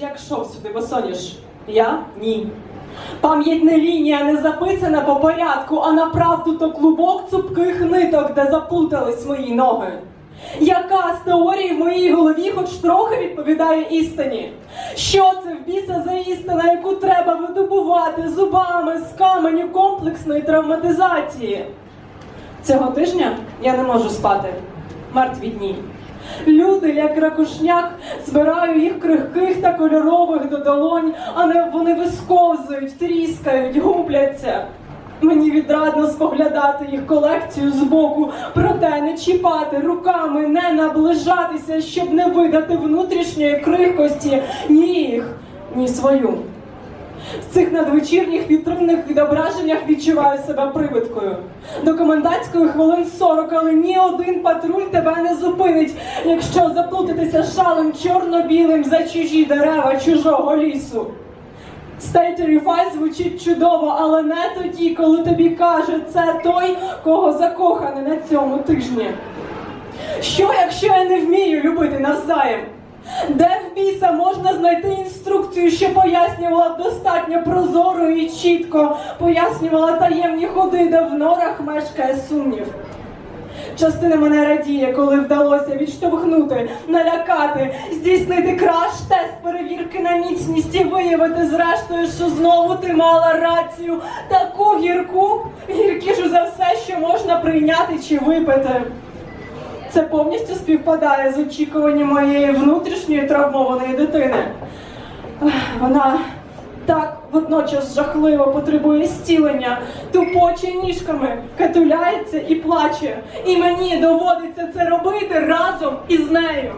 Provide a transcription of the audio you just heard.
як йшов сюди босоніж? Я ні. Пам'ятна лінія не записана по порядку, а направду то клубок цупких ниток, де заплутались мої ноги. Яка з теорії в моїй голові хоч трохи відповідає істині? Що це в біса за істина, яку треба видобувати зубами з каменю комплексної травматизації? Цього тижня я не можу спати. Мертві дні. Люди, як ракушняк, збираю їх крихких та кольорових до долонь, а не вони висковзують, тріскають, губляться. Мені відрадно споглядати їх колекцію збоку, проте не чіпати руками, не наближатися, щоб не видати внутрішньої крихкості ні їх, ні свою. В цих надвечірніх вітринних відображеннях відчуваю себе привидкою. До комендантської хвилин 40, але ні один патруль тебе не зупинить, якщо заплутатися шалем чорно-білим за чужі дерева чужого лісу. Stay Terrified звучить чудово, але не тоді, коли тобі каже, це той, кого закоханий на цьому тижні. Що, якщо я не вмію любити навзаєм? Де в біса можна знайти інструкцію, що пояснювала достатньо прозоро і чітко, пояснювала таємні ходи, де в норах мешкає сумнів. Частина мене радіє, коли вдалося відштовхнути, налякати, здійснити краш-тест перевірки на міцність і виявити зрештою, що знову ти мала рацію. Таку гірку, гіркішу за все, що можна прийняти чи випити. Це повністю співпадає з очікуванням моєї внутрішньої травмованої дитини. Вона так водночас жахливо потребує зцілення, тупоче ніжками, катуляється і плаче. І мені доводиться це робити разом із нею.